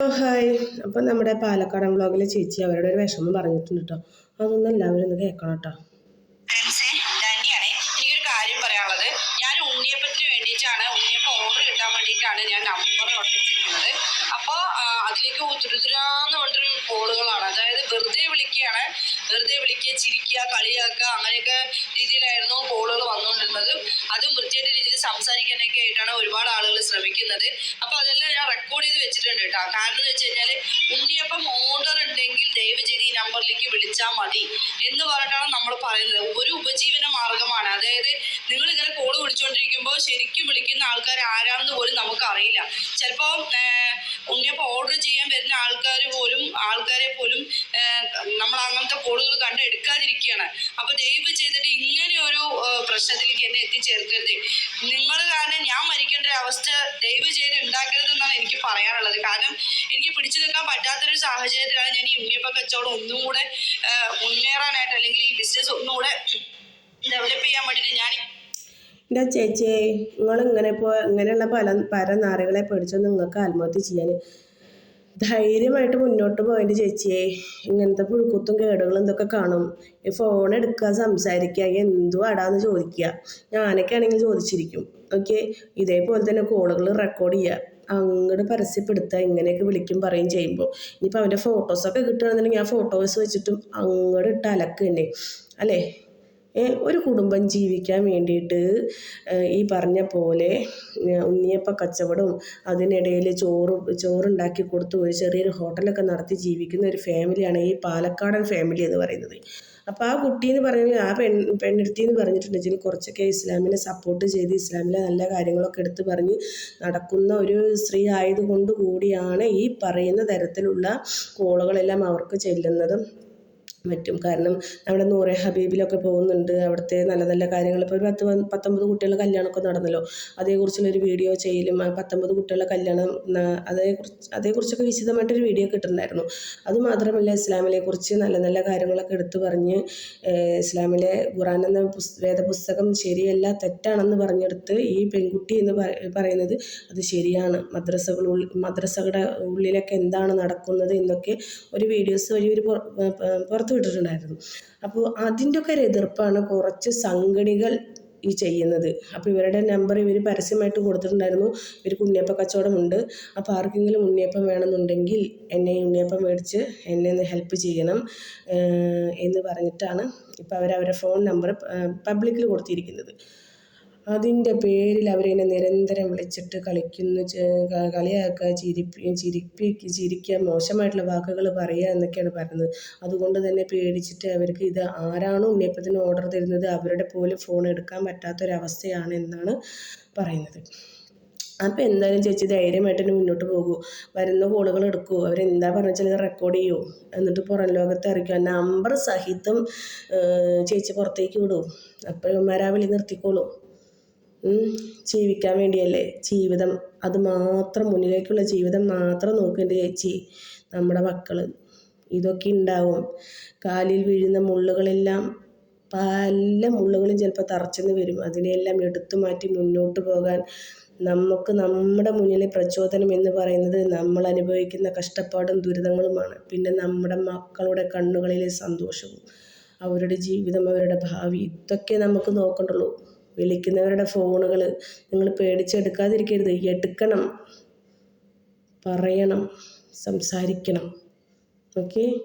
Hi. അപ്പം നമ്മുടെ പാലക്കാടൻ വ്ളോഗിലെ ചേച്ചി അവരുടെ ഒരു വിഷമം പറഞ്ഞിട്ടുണ്ട് കേട്ടോ അതൊന്നും എല്ലാവരും ഒന്ന് കേൾക്കണം കേട്ടോ അതിലേക്ക് അതായത് വെറുതെ വിളിക്കുകയാണ്. വെറുതെ വിളിക്കുക ചിരിക്കുക കളിയാക്കുക അങ്ങനെയൊക്കെ രീതിയിലായിരുന്നു കോളുകൾ വന്നുകൊണ്ടിരുന്നത് അതും വൃത്തിയായിട്ട് രീതിയിൽ സംസാരിക്കാനൊക്കെ ആയിട്ടാണ് ഒരുപാട് ആളുകൾ ശ്രമിക്കുന്നത്. അപ്പോൾ അതെല്ലാം ഞാൻ റെക്കോർഡ് ചെയ്ത് വെച്ചിട്ടുണ്ട് കേട്ടോ. കാരണം എന്ന് വെച്ച് കഴിഞ്ഞാൽ ഉണ്ണിയപ്പം ഓർഡർ ഉണ്ടെങ്കിൽ ദയവ് ചെയ്ത് ഈ നമ്പറിലേക്ക് വിളിച്ചാൽ മതി എന്ന് പറഞ്ഞിട്ടാണ് നമ്മൾ പറയുന്നത്. ഒരു ഉപജീവന മാർഗമാണ്. അതായത് നിങ്ങൾ ഇങ്ങനെ കോൾ വിളിച്ചുകൊണ്ടിരിക്കുമ്പോൾ ശരിക്കും വിളിക്കുന്ന ആൾക്കാർ ആരാണെന്ന് പോലും നമുക്ക് അറിയില്ല ചിലപ്പോൾ ഉണ്ണിയപ്പം ഓർഡർ ചെയ്യാൻ വരുന്ന ആൾക്കാർ പോലും ആൾക്കാരെ പോലും നമ്മൾ അങ്ങനത്തെ കോളുകൾ കണ്ട് എടുക്കാതിരിക്കുകയാണ്. അപ്പോൾ ദയവ് ചെയ്തിട്ട് ഇങ്ങനെ ഒരു പ്രശ്നത്തിലേക്ക് എന്നെ എത്തിച്ചേർക്കരുത്. നിങ്ങൾ കാരണം ഞാൻ മരിക്കേണ്ട ഒരു അവസ്ഥ ദയവ് ചെയ്ത് ഉണ്ടാക്കരുതെന്നാണ് എനിക്ക് പറയാനുള്ളത്. കാരണം എനിക്ക് പിടിച്ചു നിൽക്കാൻ പറ്റാത്തൊരു സാഹചര്യത്തിലാണ് ഞാൻ ഈ ഉണ്ണിയപ്പ കച്ചവടം ഒന്നും കൂടെ മുന്നേറാനായിട്ട് അല്ലെങ്കിൽ ഈ ബിസിനസ് ഒന്നുകൂടെ ഡെവലപ്പ് ചെയ്യാൻ വേണ്ടിയിട്ട് ഞാൻ എന്റെ ചേച്ചിയെ നിങ്ങൾ ഇങ്ങനെ ഇപ്പോൾ ഇങ്ങനെയുള്ള പല പല നാറുകളെ പേടിച്ചോ നിങ്ങൾക്ക് ആത്മഹത്യ ചെയ്യാൻ ധൈര്യമായിട്ട് മുന്നോട്ട് പോയതിന്റെ ചേച്ചിയെ. ഇങ്ങനത്തെ പുഴുക്കുത്തും കേടുകളും ഇതൊക്കെ കാണും. ഈ ഫോൺ എടുക്കുക സംസാരിക്കുക എന്തു അടാന്ന് ചോദിക്കുക ഞാനൊക്കെ ആണെങ്കിൽ ചോദിച്ചിരിക്കും. ഓക്കെ ഇതേപോലെ തന്നെ കോളുകൾ റെക്കോർഡ് ചെയ്യുക അങ്ങോട്ട് പരസ്യപ്പെടുത്തുക ഇങ്ങനെയൊക്കെ വിളിക്കും പറയും ചെയ്യുമ്പോൾ ഇനിയിപ്പോൾ അവന്റെ ഫോട്ടോസൊക്കെ കിട്ടുകയാണെന്നുണ്ടെങ്കിൽ ആ ഫോട്ടോസ് വെച്ചിട്ടും അങ്ങോട്ട് ഇട്ട് അലക്കുക തന്നെ. അല്ലേ? ഒരു കുടുംബം ജീവിക്കാൻ വേണ്ടിയിട്ട് ഈ പറഞ്ഞ പോലെ ഉണ്ണിയപ്പ കച്ചവടവും അതിനിടയിൽ ചോറ് ചോറുണ്ടാക്കി കൊടുത്ത് ഒരു ചെറിയൊരു ഹോട്ടലൊക്കെ നടത്തി ജീവിക്കുന്ന ഒരു ഫാമിലിയാണ് ഈ പാലക്കാടൻ ഫാമിലി എന്ന് പറയുന്നത്. അപ്പോൾ ആ കുട്ടി എന്ന് പറയുന്നത് ആ പെൺ പെണ്ണെടുത്തി എന്ന് പറഞ്ഞിട്ടുണ്ടെങ്കിൽ കുറച്ചൊക്കെ ഇസ്ലാമിനെ സപ്പോർട്ട് ചെയ്ത് ഇസ്ലാമിലെ നല്ല കാര്യങ്ങളൊക്കെ എടുത്ത് പറഞ്ഞ് നടക്കുന്ന ഒരു സ്ത്രീ ആയതുകൊണ്ട് കൂടിയാണ് ഈ പറയുന്ന തരത്തിലുള്ള കോളുകളെല്ലാം അവർക്ക് ചെല്ലുന്നതും പറ്റും. കാരണം നമ്മുടെ നൂറെ ഹബീബിലൊക്കെ പോകുന്നുണ്ട്. അവിടുത്തെ നല്ല നല്ല കാര്യങ്ങൾ. ഇപ്പോൾ ഒരു പത്ത് പത്തൊമ്പത് കുട്ടികളുടെ കല്യാണമൊക്കെ നടന്നല്ലോ. അതേക്കുറിച്ചുള്ളൊരു വീഡിയോ ചെയ്യലും ആ പത്തൊമ്പത് കുട്ടികളുടെ കല്യാണം അതേക്കുറിച്ച് അതേക്കുറിച്ചൊക്കെ വിശദമായിട്ടൊരു വീഡിയോ കിട്ടുന്നുണ്ടായിരുന്നു അതുമാത്രമല്ല ഇസ്ലാമിനെ കുറിച്ച് നല്ല നല്ല കാര്യങ്ങളൊക്കെ എടുത്തു പറഞ്ഞ് ഇസ്ലാമിലെ ഖുറാൻ എന്ന പുസ് വേദപുസ്തകം ശരിയല്ല തെറ്റാണെന്ന് പറഞ്ഞെടുത്ത് ഈ പെൺകുട്ടി എന്ന് പറ- പറയുന്നത് അത് ശരിയാണ്. മദ്രസകൾ മദ്രസകളുടെ ഉള്ളിലൊക്കെ എന്താണ് നടക്കുന്നത് എന്നൊക്കെ ഒരു വീഡിയോസ് വഴി ഒരു പുറത്ത് വിട്ടിട്ടുണ്ടായിരുന്നു അപ്പോൾ അതിന്റെയൊക്കെ ഒരു എതിർപ്പാണ് കുറച്ച് സംഘടികൾ ഈ ചെയ്യുന്നത്. അപ്പോൾ ഇവരുടെ നമ്പർ ഇവർ പരസ്യമായിട്ട് കൊടുത്തിട്ടുണ്ടായിരുന്നു. ഇവർക്ക് ഉണ്ണിയപ്പ കച്ചവടമുണ്ട് അപ്പോൾ ആർക്കെങ്കിലും ഉണ്ണിയപ്പം വേണമെന്നുണ്ടെങ്കിൽ എന്നെ ഉണ്ണിയപ്പം മേടിച്ച് എന്നെ ഒന്ന് ഹെൽപ്പ് ചെയ്യണം എന്ന് പറഞ്ഞിട്ടാണ് ഇപ്പോൾ അവർ അവരുടെ ഫോൺ നമ്പർ പബ്ലിക്കിൽ കൊടുത്തിരിക്കുന്നത്. അതിന്റെ പേരിൽ അവരെന്നെ നിരന്തരം വിളിച്ചിട്ട് കളിക്കുന്നു കളിയാക്കുക ചിരിപ്പി ചിരിപ്പി ചിരിക്കുക മോശമായിട്ടുള്ള വാക്കുകൾ പറയുക എന്നൊക്കെയാണ് പറയുന്നത് അതുകൊണ്ട് തന്നെ പേടിച്ചിട്ട് അവർക്ക് ഇത് ആരാണോ ഉണ്ണിയപ്പത്തിന് ഓർഡർ തരുന്നത് അവരുടെ പോലും ഫോൺ എടുക്കാൻ പറ്റാത്തൊരവസ്ഥയാണ് എന്നാണ് പറയുന്നത്. അപ്പോൾ എന്തായാലും ചേച്ചി ധൈര്യമായിട്ട് തന്നെ മുന്നോട്ട് പോകൂ. വരുന്ന കോളുകൾ എടുക്കൂ. അവരെന്താ പറഞ്ഞാൽ വെച്ചാൽ റെക്കോർഡ് ചെയ്യൂ. എന്നിട്ട് പുറം ലോകത്ത് അറിയിക്കുക നമ്പർ സഹിതം ചേച്ചി പുറത്തേക്ക് വിടൂ. അപ്പോൾ ഇവന്മാരാ വിളി നിർത്തിക്കോളൂ. ജീവിക്കാൻ വേണ്ടിയല്ലേ? ജീവിതം. അത് മാത്രം മുന്നിലേക്കുള്ള ജീവിതം മാത്രം നോക്കേണ്ട ചേച്ചി. നമ്മുടെ മക്കൾ ഇതൊക്കെ ഉണ്ടാവും കാലിൽ വീഴുന്ന മുള്ളുകളെല്ലാം പല മുള്ളുകളും ചിലപ്പോൾ തറച്ചെന്ന് വരും. അതിനെയെല്ലാം എടുത്തു മാറ്റി മുന്നോട്ട് പോകാൻ നമുക്ക് നമ്മുടെ മുന്നിലെ പ്രചോദനം എന്ന് പറയുന്നത് നമ്മൾ അനുഭവിക്കുന്ന കഷ്ടപ്പാടും ദുരിതങ്ങളുമാണ്. പിന്നെ നമ്മുടെ മക്കളുടെ കണ്ണുകളിലെ സന്തോഷവും അവരുടെ ജീവിതം അവരുടെ ഭാവി ഇതൊക്കെ നമുക്ക് നോക്കണ്ടുള്ളൂ. വിളിക്കുന്നവരുടെ ഫോണുകൾ നിങ്ങൾ പേടിച്ചെടുക്കാതിരിക്കരുത്. എടുക്കണം. പറയണം. സംസാരിക്കണം. ഓക്കെ?